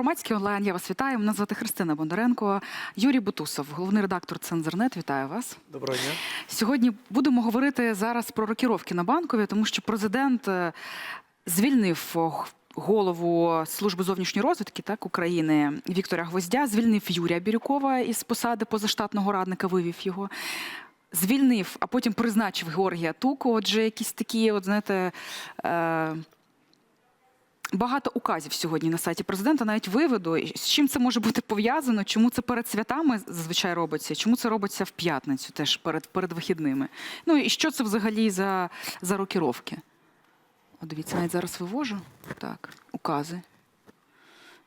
Громадський онлайн. Я вас вітаю. Мене звати Христина Бондаренко. Юрій Бутусов, головний редактор Цензорнет. Вітаю вас. Доброго дня. Сьогодні будемо говорити зараз про рокіровки на банкові, тому що президент е, звільнив голову служби зовнішньої розвідки так України Віктора Гвоздя, звільнив Юрія Бірюкова із посади позаштатного радника, вивів його. Звільнив, а потім призначив Георгія Туку. Отже, якісь такі, от знаєте. Багато указів сьогодні на сайті президента навіть виведу. З чим це може бути пов'язано? Чому це перед святами зазвичай робиться? Чому це робиться в п'ятницю, теж перед, перед вихідними? Ну і що це взагалі за, за рокіровки? От дивіться, навіть зараз вивожу. Так, укази.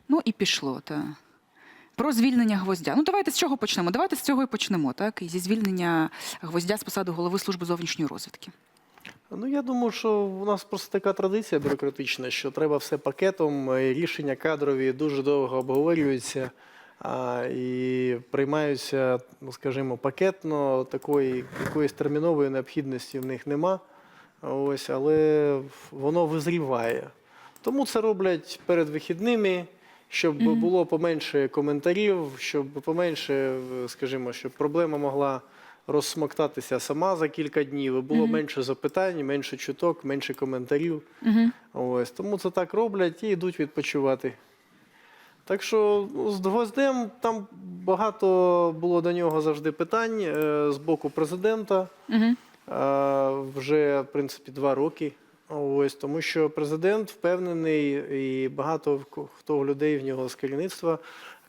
Ну і пішло. Та. Про звільнення гвоздя. Ну, давайте з чого почнемо? Давайте з цього і почнемо, так? І зі звільнення гвоздя з посади голови служби зовнішньої розвідки. Ну я думаю, що у нас просто така традиція бюрократична, що треба все пакетом, рішення кадрові дуже довго обговорюються а, і приймаються, ну скажімо, пакетно. Такої якоїсь термінової необхідності в них нема. Ось, але воно визріває. Тому це роблять перед вихідними, щоб було поменше коментарів, щоб поменше, скажімо, щоб проблема могла розсмоктатися сама за кілька днів, і було менше запитань, менше чуток, менше коментарів. Ось тому це так роблять і йдуть відпочивати. Так що ну, з гвоздем там багато було до нього завжди питань е, з боку президента. Е, вже в принципі два роки. Ось тому, що президент впевнений, і багато хто в людей в нього з керівництва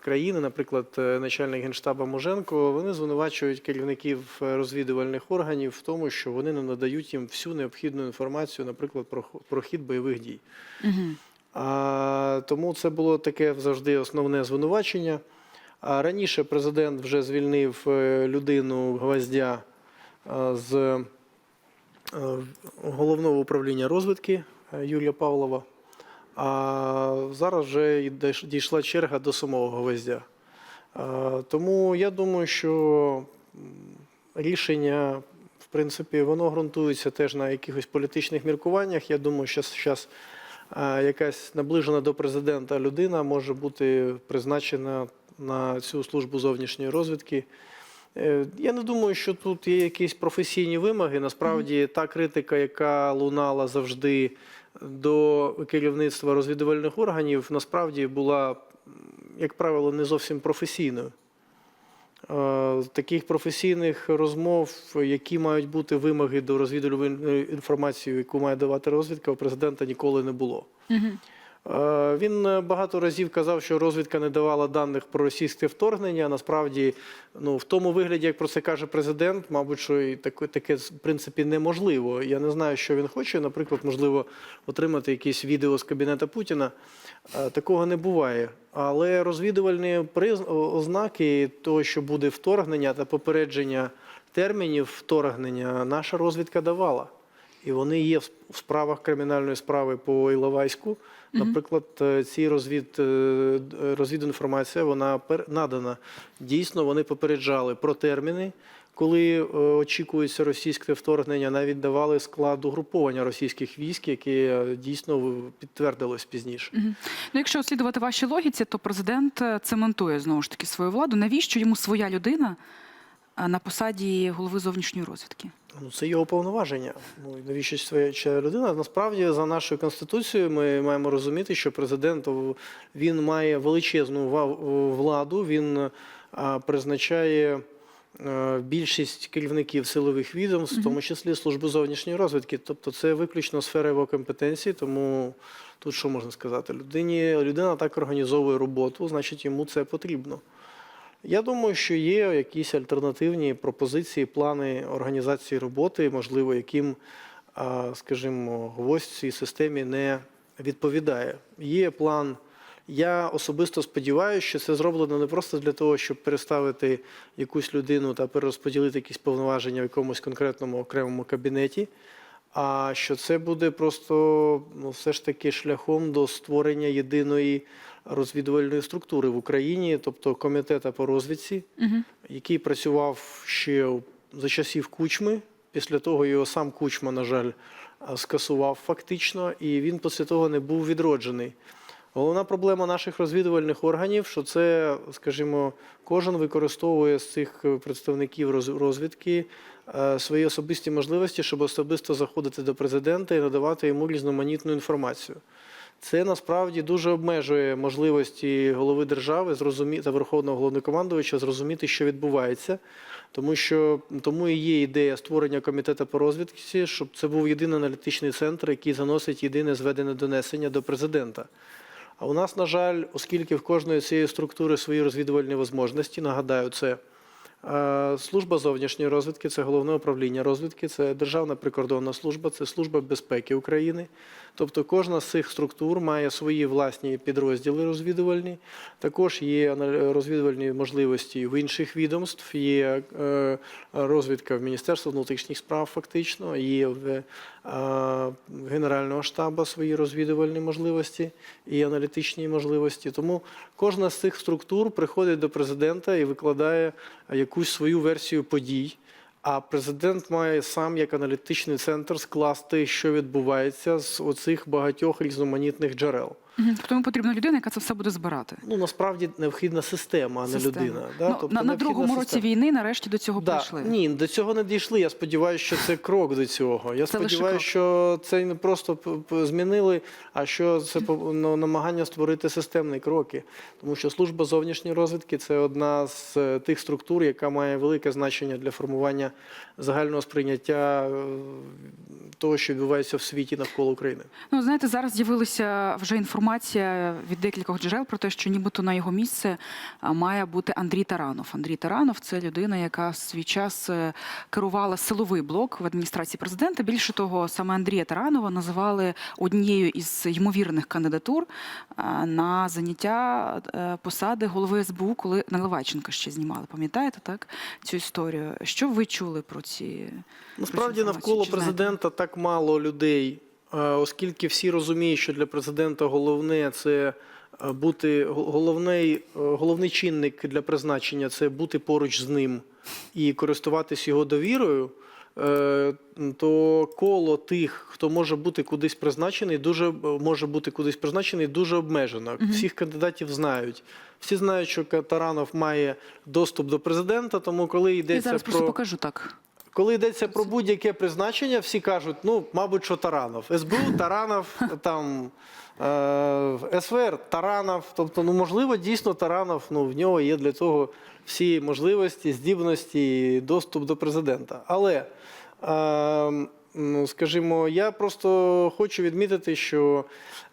країни, наприклад, е, начальник генштаба Муженко, вони звинувачують керівників е, розвідувальних органів в тому, що вони не надають їм всю необхідну інформацію, наприклад, про, про хід бойових дій. Угу. А, тому це було таке завжди основне звинувачення. А раніше президент вже звільнив е, людину гвоздя з головного управління розвідки е, Юрія Павлова. А зараз вже дійшла черга до самого гвоздя. Тому я думаю, що рішення, в принципі, воно ґрунтується теж на якихось політичних міркуваннях. Я думаю, що зараз якась наближена до президента людина може бути призначена на цю службу зовнішньої розвідки. Е, Я не думаю, що тут є якісь професійні вимоги. Насправді, та критика, яка лунала завжди до керівництва розвідувальних органів, насправді була, як правило, не зовсім професійною. Таких професійних розмов, які мають бути вимоги до розвідувальної інформації, яку має давати розвідка, у президента ніколи не було. Угу. Е, Він е, багато разів казав, що розвідка не давала даних про російське вторгнення. Насправді, ну в тому вигляді, як про це каже президент, мабуть, що і таке, таке в принципі неможливо. Я не знаю, що він хоче. Наприклад, можливо, отримати якісь відео з кабінета Путіна. Е, Такого не буває. Але розвідувальні ознаки того, що буде вторгнення та попередження термінів вторгнення, наша розвідка давала. І вони є в справах кримінальної справи по Іловайську. Наприклад, е, ці розвід, е, д- розвідінформація вона надана. Дійсно, вони попереджали про терміни, коли е, очікується російське вторгнення, навіть давали склад угруповання російських військ, яке е, дійсно підтвердилось пізніше. Ну, якщо слідувати вашій логіці, то президент е, цементує знову ж таки свою владу. Навіщо йому своя людина е, на посаді голови зовнішньої розвідки? Ну, це його повноваження. Ну навіщо своя людина? Насправді, за нашою конституцією, ми маємо розуміти, що президент він має величезну владу. Він призначає е, більшість керівників силових відомств, в тому числі служби зовнішньої розвідки. Тобто, це виключно сфера його компетенції. Тому тут що можна сказати? Людині людина так організовує роботу, значить йому це потрібно. Я думаю, що є якісь альтернативні пропозиції, плани організації роботи, можливо, яким, скажімо, гвоздь цій системі не відповідає. Є план. Я особисто сподіваюся, що це зроблено не просто для того, щоб переставити якусь людину та перерозподілити якісь повноваження в якомусь конкретному окремому кабінеті, а що це буде просто ну, все ж таки шляхом до створення єдиної розвідувальної структури в Україні, тобто комітета по розвідці, Угу. який працював ще за часів Кучми. Після того його сам Кучма, на жаль, скасував фактично, і він після того не був відроджений. Головна проблема наших розвідувальних органів, що це, скажімо, кожен використовує з цих е, представників роз- розвідки е, свої особисті можливості, щоб особисто заходити до президента і надавати йому різноманітну інформацію. Це насправді дуже обмежує можливості голови держави зрозуміти та верховного головнокомандувача зрозуміти, що відбувається, тому що тому і є ідея створення комітету по розвідці, щоб це був єдиний аналітичний центр, який заносить єдине зведене донесення до президента. А у нас, на жаль, оскільки в кожної цієї структури свої розвідувальні можливості, нагадаю, це служба зовнішньої розвідки, це головне управління розвідки, це Державна прикордонна служба, це служба безпеки України. Тобто кожна з цих структур має свої власні підрозділи розвідувальні. Також є розвідувальні можливості в інших відомств. Є е, розвідка в Міністерстві внутрішніх справ, фактично, є в е, Генерального штабу свої розвідувальні можливості і аналітичні можливості. Тому кожна з цих структур приходить до президента і викладає якусь свою версію подій. А президент має сам як аналітичний центр скласти, що відбувається з оцих багатьох різноманітних джерел. Тому потрібна людина, яка це все буде збирати. Ну насправді необхідна система, а не Система. людина. Да? Ну, Тобто на, на другому році система. війни нарешті до цього Да, прийшли. ні, до цього не дійшли. Я сподіваюся, що це крок до цього. Я сподіваюся, що це не просто змінили, а що це ну, намагання створити системні кроки. Тому що служба зовнішньої розвідки це одна з е, тих структур, яка має велике значення для формування загального сприйняття е, того, що відбувається в світі навколо України. Ну, знаєте, зараз з'явилася вже інформація від декількох джерел про те, що нібито на його місце має бути Андрій Таранов. Андрій Таранов це людина, яка в свій час е, керувала силовий блок в адміністрації президента. Більше того, саме Андрія Таранова називали однією із ймовірних кандидатур на заняття е, посади голови СБУ, коли Наливайченка ще знімали. Пам'ятаєте так цю історію? Що ви чули про ці Насправді навколо президента так мало людей, е, оскільки всі розуміють, що для президента головне це е, бути го- головний, е, головний чинник для призначення це бути поруч з ним і користуватись його довірою. е, То коло тих, хто може бути кудись призначений, дуже е, може бути кудись призначений, дуже обмежено. Всіх кандидатів знають. Всі знають, що Таранов має доступ до президента, тому коли Я йдеться зараз про просто покажу так. Коли йдеться про будь-яке призначення, всі кажуть, ну, мабуть, що Таранов. СБУ, Таранов, там е, СВР, Таранов. Тобто, ну, можливо, дійсно Таранов, ну, в нього є для цього всі можливості, здібності, і доступ до президента. Але, е, ну, скажімо, я просто хочу відмітити, що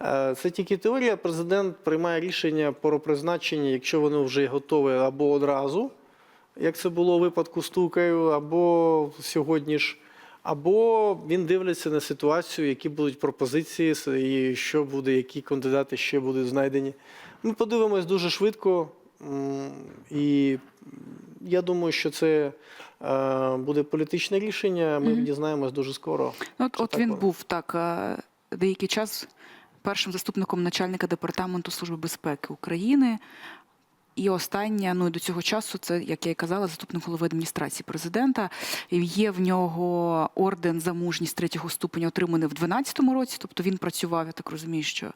е, це тільки теорія. Президент приймає рішення про призначення, якщо воно вже готове або одразу як це було у випадку з Тукою, або сьогодні ж, або він дивиться на ситуацію, які будуть пропозиції, і що буде, які кандидати ще будуть знайдені. Ми подивимось дуже швидко, і я думаю, що це е, буде політичне рішення. Ми Мгм. дізнаємось дуже скоро. От, от він воно? був так е, деякий час першим заступником начальника департаменту Служби безпеки України. І останнє, ну і до цього часу, це, як я і казала, заступник голови адміністрації президента. Є в нього орден за мужність третього ступеня, отриманий в 2012 році. Тобто він працював, я так розумію, що е,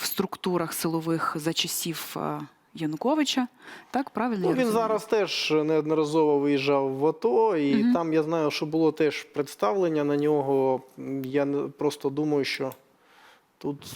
в структурах силових за часів е, Януковича. Так, правильно? Ну, він розумію? зараз теж неодноразово виїжджав в АТО, і Мгм. там я знаю, що було теж представлення на нього. Я просто думаю, що тут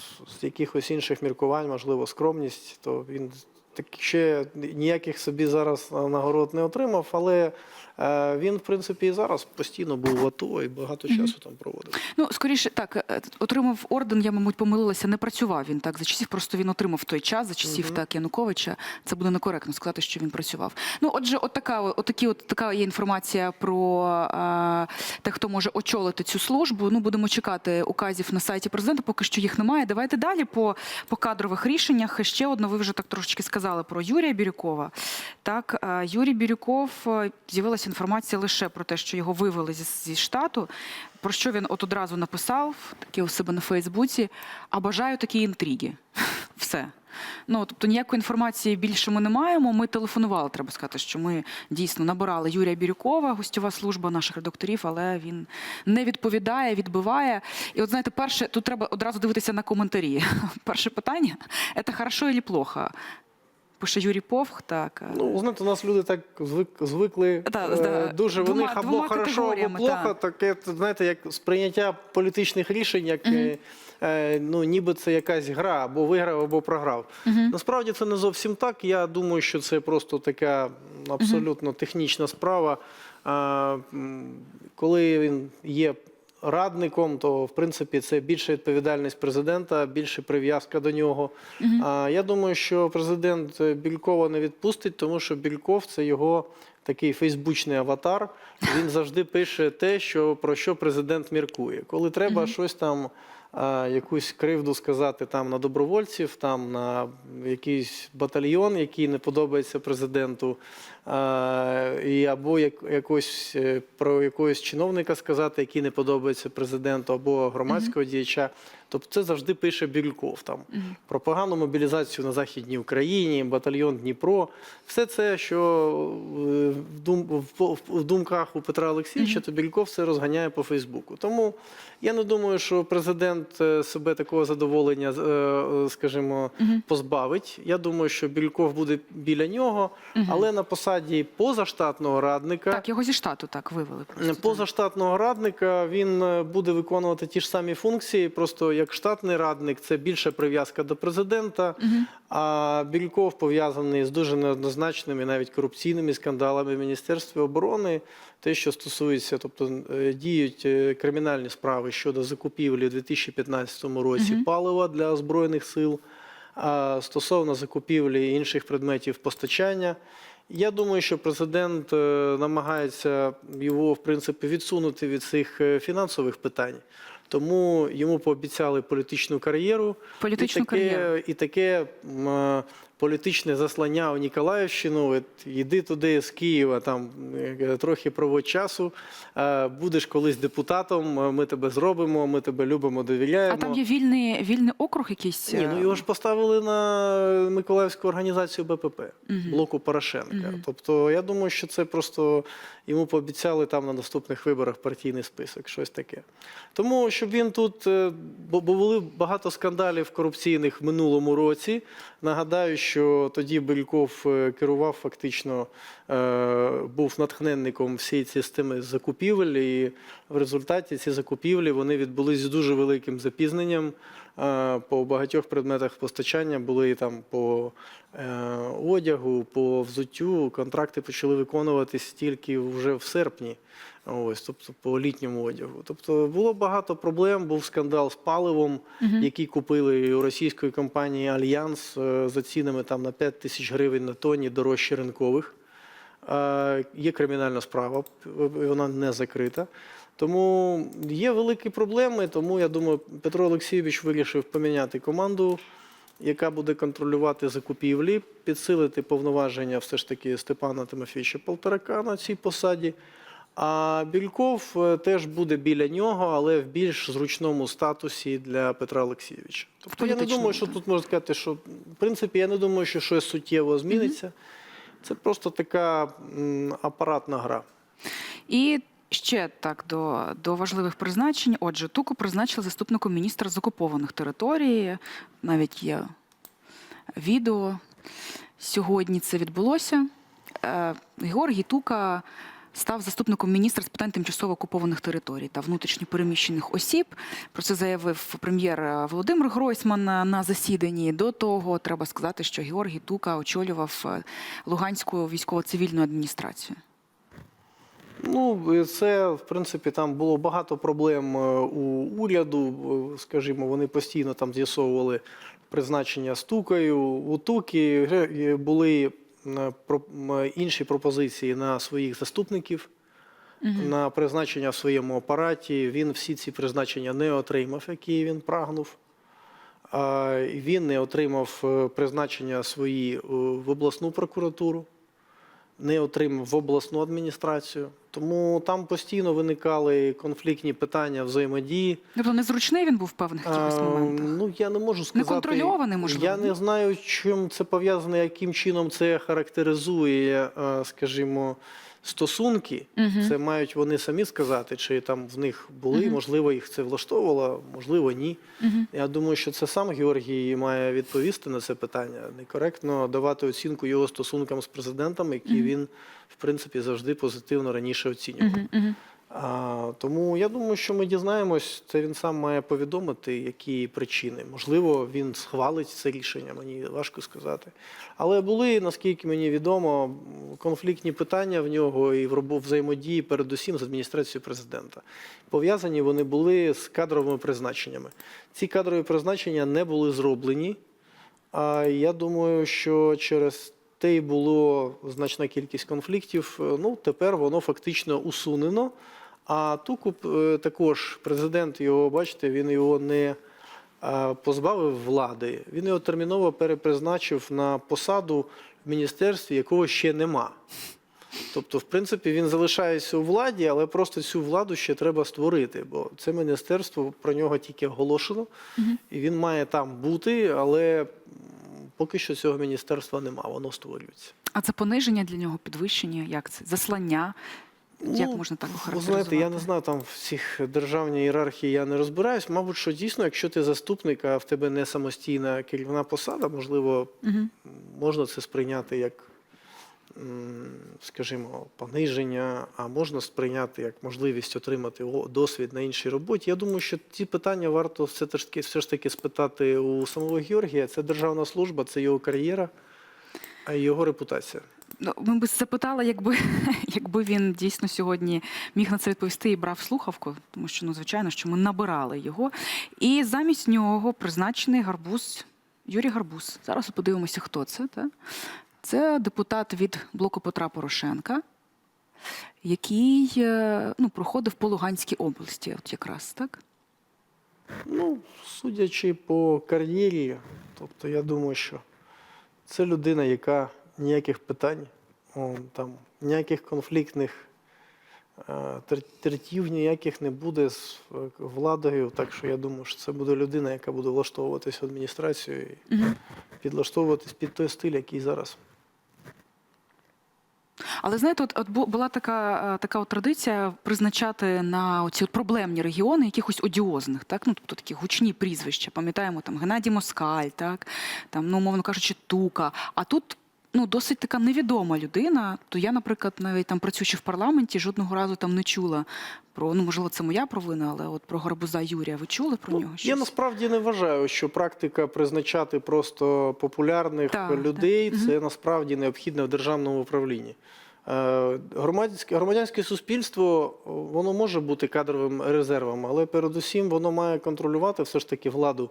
з якихось інших міркувань, можливо, скромність, то він так ще ніяких собі зараз нагород не отримав, але е, він, в принципі, і зараз постійно був в АТО і багато часу там проводив. Ну, скоріше так, е, отримав орден, я, мабуть, помилилася, не працював він так за часів, просто він отримав той час, за часів Мгм. так Януковича. Це буде некоректно сказати, що він працював. Ну, отже, от така, от такі, от така є інформація про е, те, хто може очолити цю службу. Ну, будемо чекати указів на сайті президента, поки що їх немає. Давайте далі по, по кадрових рішеннях. Ще одне, ви вже так трошечки сказали про Юрія Бірюкова. Так, е, Юрій Бірюков е, з'явилася інформація лише про те, що його вивели зі, зі штату. Про що він от одразу написав таке у себе на Фейсбуці. А бажаю такі інтриги. Все. Ну тобто ніякої інформації більше ми не маємо. Ми телефонували. Треба сказати, що ми дійсно набирали Юрія Бірюкова, гостьова служба наших редакторів, але він не відповідає, відбиває. І от знаєте, перше тут треба одразу дивитися на коментарі. Перше питання: це хорошо чи плохо? Пише Юрій Повх, так. Ну, знаєте, у нас люди так звик, звикли Та, е, дуже двома- в них або двома хорошо, або плохо. та. Таке, знаєте, як сприйняття політичних рішень, як е, е, ну, ніби це якась гра, або виграв, або програв. Насправді це не зовсім так. Я думаю, що це просто така абсолютно технічна справа. М, коли він є радником, то в принципі це більша відповідальність президента, більше прив'язка до нього. А я думаю, що президент е, Бількова не відпустить, тому що Більков це його такий фейсбучний аватар. Він завжди пише те, що про що президент міркує. Коли треба щось там. а, Якусь кривду сказати там на добровольців, там на якийсь батальйон, який не подобається президенту, і або як, якось е, про якогось чиновника сказати, який не подобається президенту, або громадського діяча. Тобто це завжди пише Більков там про погану мобілізацію на західній Україні, батальйон Дніпро. Все це, що е, в, дум, в, думках у Петра Олексійовича, то Більков все розганяє по Фейсбуку. Тому я не думаю, що президент е, себе такого задоволення, е, е, скажімо, позбавить. Я думаю, що Більков буде біля нього, але на посаді позаштатного радника. Так, його зі штату так вивели. Просто. Позаштатного радника він е, буде виконувати ті ж самі функції, просто як штатний радник це більша прив'язка до президента. А Більков пов'язаний з дуже неоднозначними, навіть корупційними скандалами в Міністерстві оборони. Те, що стосується, тобто е, діють е, кримінальні справи щодо закупівлі у 2015 році палива для збройних сил. А стосовно закупівлі інших предметів постачання, я думаю, що президент е, намагається його в принципі відсунути від цих е, фінансових питань. Тому йому пообіцяли політичну кар'єру. Політичну і таке, кар'єру. І таке е, політичне заслання у Ніколаївщину. От, йди туди з Києва, там е, трохи проводь часу. е, Будеш колись депутатом, е, ми тебе зробимо, ми тебе любимо, довіряємо. А там є вільний, вільний округ якийсь? Ні, ну його ж поставили на Миколаївську організацію БПП, блоку Порошенка. Тобто, я думаю, що це просто йому пообіцяли там на наступних виборах партійний список, щось таке. Тому, щоб він тут, бо бо були багато скандалів корупційних в минулому році. Нагадаю, що тоді Бельков е, керував фактично, е, був натхненником всієї цієї системи закупівель, і в результаті ці закупівлі вони відбулись з дуже великим запізненням. По багатьох предметах постачання були там по е, одягу, по взуттю. Контракти почали виконуватись тільки вже в серпні. Ось, тобто по літньому одягу. Тобто було багато проблем. Був скандал з паливом, який купили у російської компанії Альянс е, за цінами там на 5 тисяч гривень на тонні дорожче ринкових. Е, Є кримінальна справа, вона не закрита. Тому є великі проблеми. Тому я думаю, Петро Олексійович вирішив поміняти команду, яка буде контролювати закупівлі, підсилити повноваження все ж таки Степана Тимофійовича Полторака на цій посаді. А Більков е, теж буде біля нього, але в більш зручному статусі для Петра Олексійовича. Тобто я не думаю, що тут можна сказати, що в принципі я не думаю, що щось суттєво зміниться. Це просто така апаратна гра. І ще так до, до важливих призначень. Отже, Туку призначили заступником міністра з окупованих територій. Навіть є відео. Сьогодні це відбулося. Е, Георгій Тука став заступником міністра з питань тимчасово окупованих територій та внутрішньопереміщених осіб. Про це заявив прем'єр е, Володимир Гройсман на засіданні. До того треба сказати, що Георгій Тука очолював е, Луганську військово-цивільну адміністрацію. Ну, це, в принципі, там було багато проблем е, у уряду. Е, Скажімо, вони постійно там з'ясовували призначення стукою. У Туки е, були інші пропозиції на своїх заступників, на призначення в своєму апараті. Він всі ці призначення не отримав, які він прагнув. Він не отримав призначення свої в обласну прокуратуру. не отримав в обласну адміністрацію. Тому там постійно виникали конфліктні питання взаємодії. Тобто незручний він був в певних якихось А, моментах. Ну я не можу сказати. Неконтрольований, можливо, Я не знаю, чим це пов'язане, яким чином це характеризує, е, скажімо, стосунки. Мгм. Це мають вони самі сказати, чи там в них були, Мгм. можливо, їх це влаштовувало, можливо, ні. Мгм. Я думаю, що це сам Георгій має відповісти на це питання. Некоректно давати оцінку його стосункам з президентом, які Мгм. він, в принципі, завжди позитивно раніше оцінював. Мгм. Мгм. А, тому я думаю, що ми дізнаємось, це він сам має повідомити, які причини. Можливо, він схвалить це рішення, мені важко сказати. Але були, наскільки мені відомо, конфліктні питання в нього і в взаємодії, передусім з адміністрацією президента. Пов'язані вони були з кадровими призначеннями. Ці кадрові призначення не були зроблені. А я думаю, що через те й було значна кількість конфліктів. Е, Ну, тепер воно фактично усунено. А Тукуп е, також президент його, бачите, він його не е, позбавив влади. Він його терміново перепризначив на посаду в міністерстві, якого ще нема. Тобто, в принципі, він залишається у владі, але просто цю владу ще треба створити, бо це міністерство про нього тільки оголошено, і він має там бути, але поки що цього міністерства нема, воно створюється. А це пониження для нього, підвищення? Як це? Заслання? Як Ну, можна так Ви охарактеризувати? знаєте, я не знаю, там в цих державній ієрархії я не розбираюсь. Мабуть, що дійсно, якщо ти заступник, а в тебе не самостійна керівна посада, можливо, угу. можна це сприйняти як, скажімо, пониження, а можна сприйняти як можливість отримати досвід на іншій роботі. Я думаю, що ці питання варто все ж таки, все ж таки спитати у самого Георгія. Це державна служба, це його кар'єра, а його репутація. Ну, Ми б запитали, якби, якби він дійсно сьогодні міг на це відповісти і брав слухавку, тому що ну звичайно, що ми набирали його. І замість нього призначений гарбуз Юрій Гарбуз. Зараз подивимося, хто це. Та? Це депутат від блоку Петра Порошенка, який е, ну, проходив по Луганській області, от якраз так. Ну, судячи по кар'єрі, тобто я думаю, що це людина, яка ніяких питань, там, ніяких конфліктних е, тертів ніяких не буде з е, владою. Так що я думаю, що це буде людина, яка буде влаштовуватись в адміністрацію і підлаштовуватись під той стиль, який зараз. Але знаєте, от, от була така, е, така от традиція призначати на от проблемні регіони якихось одіозних, так ну тобто такі гучні прізвища. Пам'ятаємо там Геннадій Москаль, так там, ну мовно кажучи, Тука. А тут. Ну, досить така невідома людина. То я, наприклад, навіть там працюючи в парламенті, жодного разу там не чула про ну, можливо, це моя провина, але от про гарбуза Юрія. Ви чули про Ну, нього? я насправді не вважаю, що практика призначати просто популярних Так, людей так. це насправді необхідно в державному управлінні. Е, Громадське, громадянське суспільство воно може бути кадровим резервом, але передусім воно має контролювати все ж таки владу.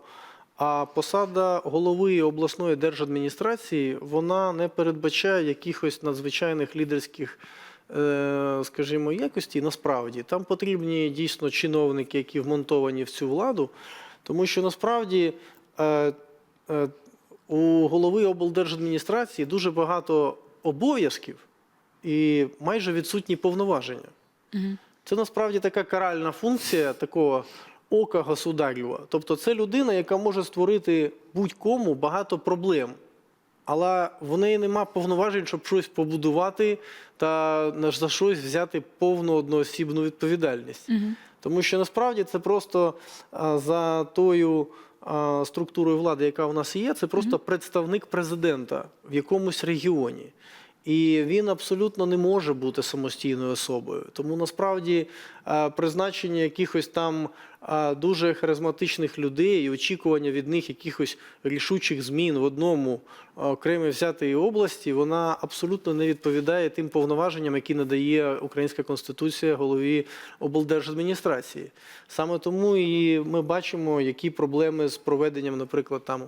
А посада голови обласної держадміністрації вона не передбачає якихось надзвичайних лідерських е, скажімо, якості насправді там потрібні дійсно чиновники, які вмонтовані в цю владу, тому що насправді е, е, у голови облдержадміністрації дуже багато обов'язків і майже відсутні повноваження. Мгм. Це насправді така каральна функція такого ока государєва. Тобто це людина, яка може створити будь-кому багато проблем. Але в неї нема повноважень, щоб щось побудувати та за щось взяти повну одноосібну відповідальність. Мгм. Тому що насправді це просто за тою структурою влади, яка у нас є, це просто представник президента в якомусь регіоні. І він абсолютно не може бути самостійною особою. Тому насправді призначення якихось там дуже харизматичних людей і очікування від них якихось рішучих змін в одному а, окремій взятій області, вона абсолютно не відповідає тим повноваженням, які надає Українська Конституція голові облдержадміністрації. Саме тому і ми бачимо, які проблеми з проведенням, наприклад, там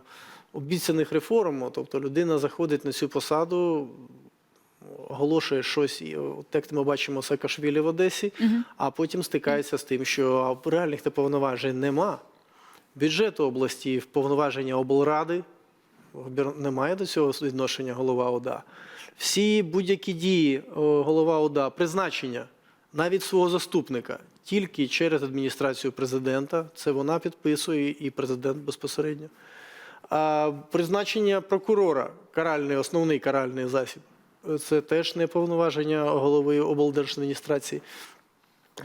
обіцяних реформ. Тобто людина заходить на цю посаду, оголошує щось, і як ми бачимо Саакашвілі в Одесі, а потім стикається з тим, що реальних та повноважень нема. Бюджету області повноваження облради. Немає до цього відношення голова ОДА. Всі будь-які дії голова ОДА, призначення навіть свого заступника тільки через адміністрацію президента. Це вона підписує і президент безпосередньо. А призначення прокурора, каральний, основний каральний засіб, це теж не повноваження голови облдержадміністрації.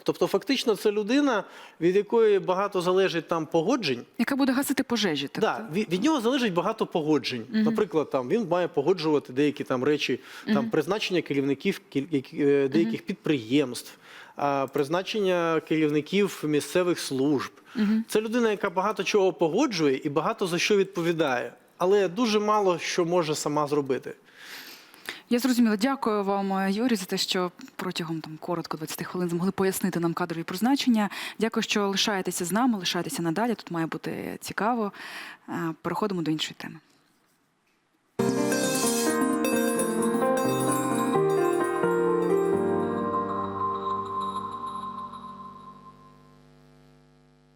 Тобто, фактично, це людина, від якої багато залежить там погоджень. Яка буде гасити пожежі? Так? Да, від, від нього залежить багато погоджень. Наприклад, там він має погоджувати деякі там речі, там призначення керівників е, деяких підприємств, а, призначення керівників місцевих служб. Це людина, яка багато чого погоджує і багато за що відповідає, але дуже мало що може сама зробити. Я зрозуміла. Дякую вам, е, Юрій, за те, що протягом там коротко 20 хвилин змогли пояснити нам кадрові призначення. Дякую, що лишаєтеся з нами, лишаєтеся надалі. Тут має бути цікаво. Е, переходимо до іншої теми.